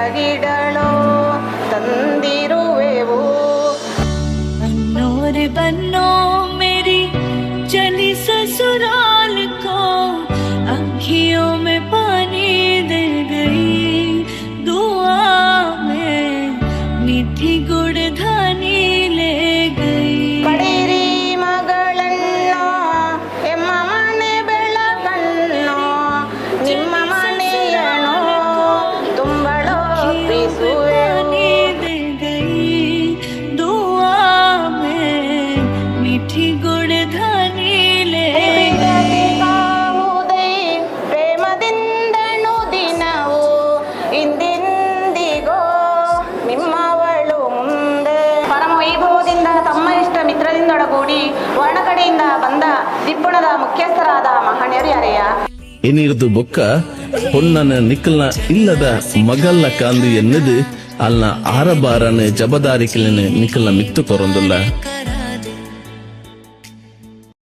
ಕೆಳಗಿಡಳೋ ತಂದಿರುವೆವು. ಅನ್ನೋರೆ ಬನ್ನೋ, ಮೇರಿ ಚಲಿ ससुराल को अखियों में पानी दे गई दुआ में मीठी ವೈಭವದಿಂದ ತಮ್ಮ ಇಷ್ಟ ಮಿತ್ರದಿಂದೊಡಗೂಡಿ ವರ್ಣಕಡೆಯಿಂದ ಬಂದ ದಿಪ್ಪಣದ ಮುಖ್ಯಸ್ಥರಾದ ಮಹಣ್ಯರು ಯಾರೆಯ ಬೊಕ್ಕ? ಹೊನ್ನನ ನಿಕ್ಕಲ್ನ ಇಲ್ಲದ ಮಗಲ್ಲ ಕಾಂದು ಎನ್ನದು ಅಲ್ಲ ಆರಬಾರನೆ ಜಬದಾರಿಕಲನೆ ನಿಕ್ಕಲ್ನ ಮಿತ್ತು ಕೊರೊಂದುಲ್ಲ.